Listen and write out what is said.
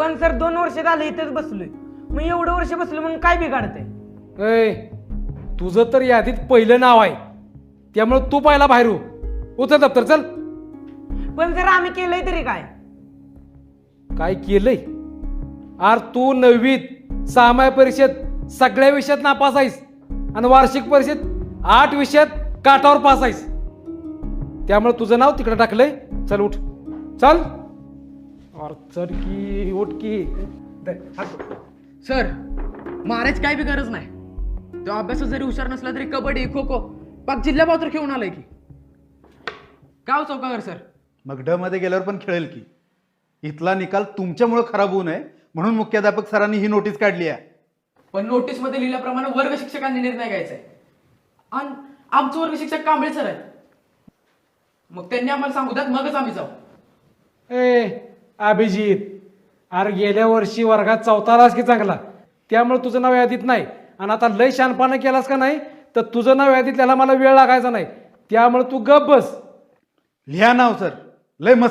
पण सर दोन वर्ष झाले इथेच बसलोय. मग एवढं वर्ष बसलो म्हणून काय बिघाडतंय? ए तुझं तर यादीत पहिलं नाव आहे. त्यामुळे तू पहिला बाहेर हो. उतर दप्तर चल. पण सर आम्ही केलंय तरी काय? काय केलंय? आर तू नववीत सामाय परीक्षेत सगळ्या विषयात नापास आहेस. आणि वार्षिक परीक्षेत आठ विषयात काठावर पास आहेस. त्यामुळे तुझं नाव तिकडे टाकलंय. चल उठ. चल. अर चल की उठ की. सर मारायची काय बी गरज नाही. तो अभ्यासात जरी हुशार नसला तरी कबड्डी खो खो पाक जिल्हा पावतर खेळून आलाय की. गाव चौकागर सर. मग ड मध्ये गेल्यावर पण खेळेल की. इथला निकाल तुमच्यामुळे खराब होऊ नये म्हणून मुख्याध्यापक सरांनी ही नोटीस काढली आहे. पण नोटीसमध्ये लिहिल्याप्रमाणे वर्ग शिक्षकांनी निर्णय घ्यायचा आहे. आणि आमचं वर्ग शिक्षक कांबळे सर आहेत. मग त्यांनी आम्हाला सांगू द्यात मगच आम्ही जाऊ. ए अभिजित. अरे गेल्या वर्षी वर्गात चौथालाच की चांगला. त्यामुळे तुझं नाव यादीत नाही. आणि आता लय शानपानं केलास का नाही? तर तुझं नाव यादीत त्याला मला वेळ लागायचा नाही. त्यामुळे तू गप बस. लिहा नाव सर. लय मस्त.